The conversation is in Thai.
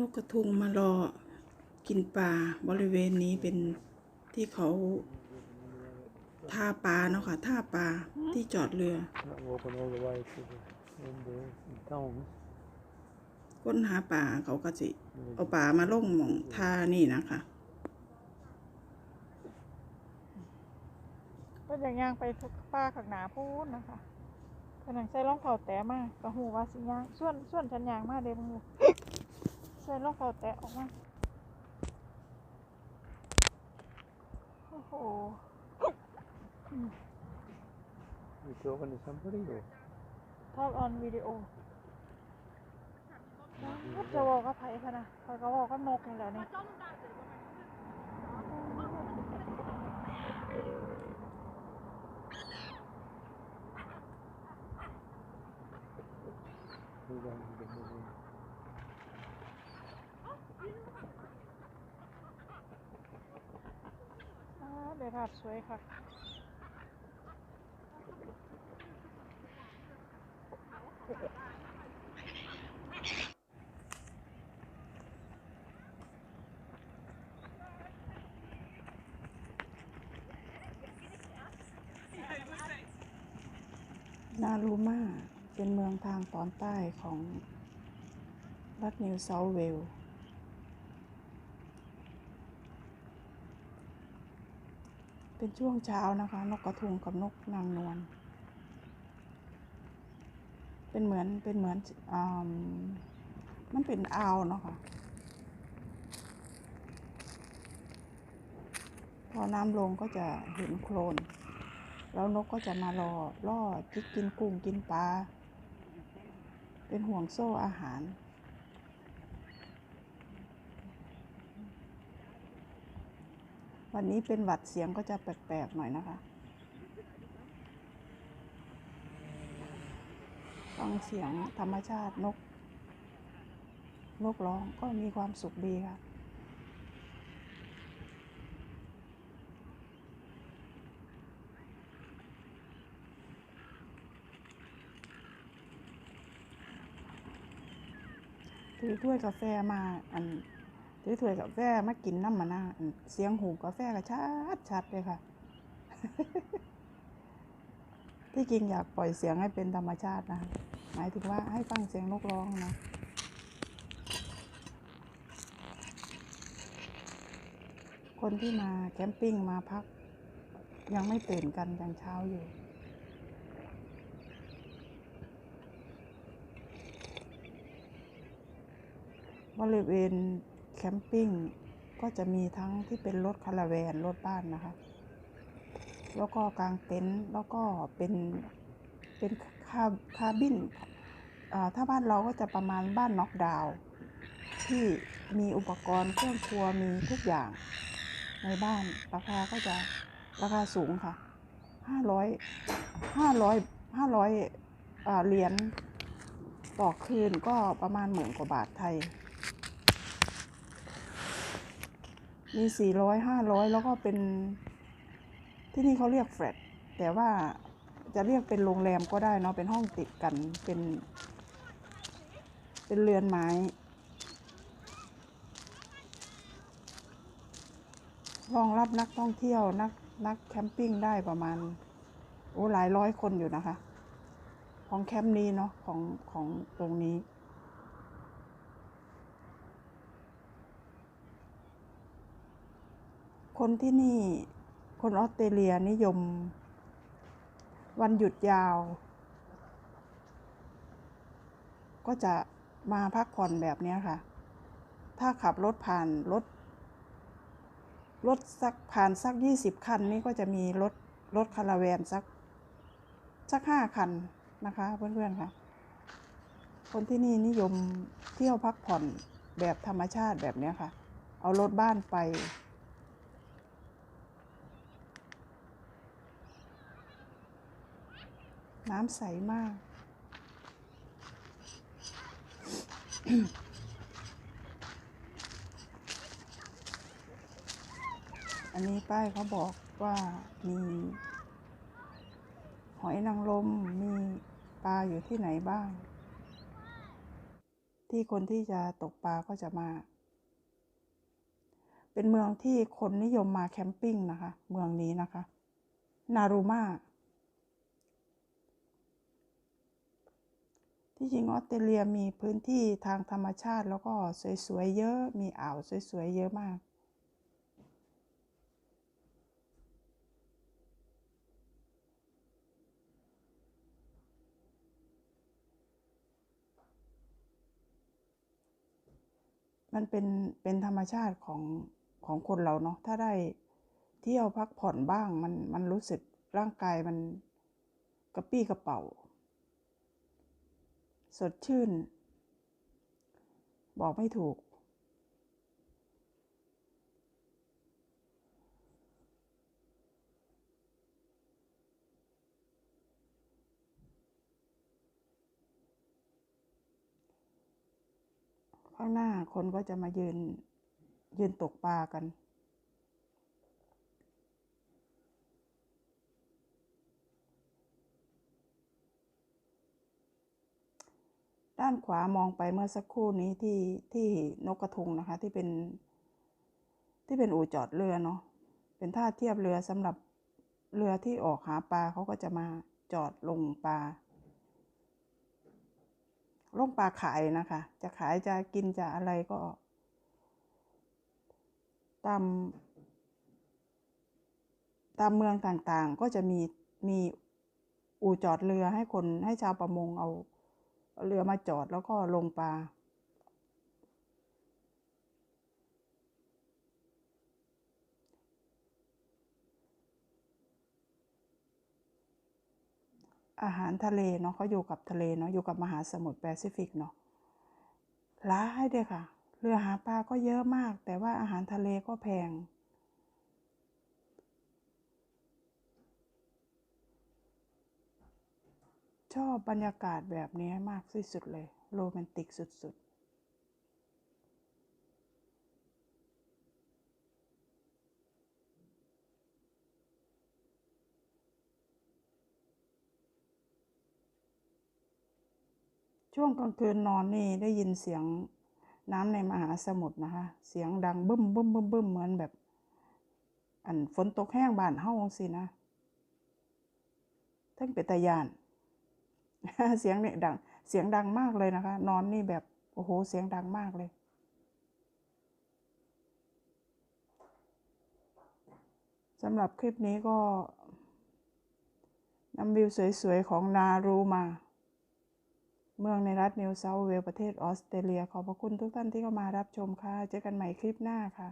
นกกระทุงมารอกินปลาบริเวณนี้เป็นที่เขาท่าปลาเนาะค่ะท่าปลาที่จอดเรือ ค้นหาปลาเขาก็สิเอาปลามาล่งหมองท่านี่นะคะก็อย่างย่างไปทุกป้าขักหนาพูดนะคะขนังใส่รองเท้าแตะมากกระหูว่าสิย่างส่วนส่วนฉันย่างมากเด้มึง รองเท้าแตะออกมา โอ้โห You talking to somebody or? ทอดออนวิดีโอจะบอกกับไผ่พะนะไผ่ก็บอกกับนกนี่แหละนี่ Who don't need to move in? อ่าเดี๋ยว ภาพสวยค่ะนารูมาเป็นเมืองทางตอนใต้ของรัฐนิวเซาท์เวลส์ เป็นช่วงเช้านะคะ นกกระทุงกับนกนางนวลเป็นเหมือนเป็นเหมือนอ่ามันเป็นอ่าวเนาะค่ะพอน้ำลงก็จะเห็นโคลน แล้วนกก็จะมารอล่อจิกกินกุ้งกินปลา เป็นห่วงโซ่อาหาร วันนี้เป็นหวัดเสียงก็จะแปลกๆหน่อยนะคะ ฟังเสียงธรรมชาตินก นกร้องก็มีความสุขดีค่ะถือถ้วยกาแฟมาอัน ถือถ้วยกาแฟมากินน้ำมันนะเสียงหูกาแฟก็ชัดชัดเลยค่ะ ที่จริงอยากปล่อยเสียงให้เป็นธรรมชาตินะ หมายถึงว่าให้ฟังเสียงนกร้องนะคนที่มาแคมปิ้งมาพัก ยังไม่ตื่นกันยังเช้าอยู่ บริเวณ แคมปิ้งก็จะมีทั้งที่เป็นรถคาราแวนรถบ้านนะคะ แล้วก็กางเต็นท์แล้วก็เป็นเป็นคาคาบินถ้าบ้านเราก็จะประมาณบ้านน็อกดาวที่มีอุปกรณ์เครื่องครัวมีทุกอย่างในบ้านราคาก็จะราคาสูงค่ะห้าร้อยห้าร้อยห้าร้อยเหรียญต่อคืนก็ประมาณหมื่นกว่าบาทไทย มีสี่ร้อยห้าร้อยแล้วก็เป็น ที่นี่เขาเรียกแฟลตแต่ว่าจะเรียกเป็นโรงแรมก็ได้เนาะเป็นห้องติดกันเป็น เป็นเรือนไม้รองรับนักท่องเที่ยวนักนักแคมปิ้งได้ประมาณโอ้หลายร้อยคนอยู่นะคะ ของแคมป์นี้เนาะของของตรงนี้ คนที่นี่ คนออสเตรเลียนิยม วันหยุดยาว ก็จะมาพักผ่อนแบบนี้ค่ะ ถ้าขับรถผ่านรถรถสักผ่านสักยี่สิบคันนี่ก็จะมีรถรถคาราแวนสักสักห้าคันนะคะเพื่อนๆค่ะ คนที่นี่นิยมเที่ยวพักผ่อนแบบธรรมชาติแบบนี้ค่ะ เอารถบ้านไป น้ำใสมาก อันนี้ป้ายเขาบอกว่ามี หอยนางรมมีปลาอยู่ที่ไหนบ้าง ที่คนที่จะตกปลาก็จะมา เป็นเมืองที่คนนิยมมาแคมปิ้งนะคะ เมืองนี้นะคะ นารูมา ที่จริงออสเตรเลียมีพื้นที่ทางธรรมชาติแล้วก็สวยๆเยอะ มีอ่าวสวยๆเยอะมาก มันเป็นเป็นธรรมชาติของของคนเราเนาะ ถ้าได้เที่ยวพักผ่อนบ้างมันมันรู้สึกร่างกายมันกระปี้กระเป๋า สดชื่น บอกไม่ถูก ข้างหน้าคนก็จะมายืนยืนตกปลากันานขวามองไปเมื่อสักครู่นี้ที่ที่นกกระทุงนะคะ ที่เป็น ที่เป็นอู่จอดเรือเนาะเป็นท่าเทียบเรือสำหรับเรือที่ออกหาปลาเขาก็จะมาจอดลงปลาลงปลาขายนะคะ จะขายจะกินจะอะไรก็ ตามตามเมืองต่างๆก็จะมีมีอู่จอดเรือให้คนให้ชาวประมงเอา เรือมาจอดแล้วก็ลงปลา อาหารทะเลเนาะเขาอยู่กับทะเลเนาะอยู่กับมหาสมุทรแปซิฟิกเนาะร้ายเด้อค่ะ เรือหาปลาก็เยอะมาก แต่ว่าอาหารทะเลก็แพง ชอบบรรยากาศแบบนี้มากที่สุดเลย โรแมนติกสุดๆช่วงกลางคืนนอนนี่ได้ยินเสียงน้ำในมหาสมุทรนะคะ เสียงดังบึ้มบึ้มบึ้มบึ้มเหมือนแบบ อันฝนตกแห้งบานเฮาสินะทั้งเป็นตยาน เสียงเนี่ยดัง เสียงดังมากเลยนะคะ นอนนี่แบบโอ้โหเสียงดังมากเลย สำหรับคลิปนี้ก็นำวิวสวยๆ ของนารูมา เมืองในรัฐนิวเซาท์เวลประเทศออสเตรเลีย ขอบพระคุณทุกท่านที่เข้ามารับชมค่ะ เจอกันใหม่คลิปหน้าค่ะ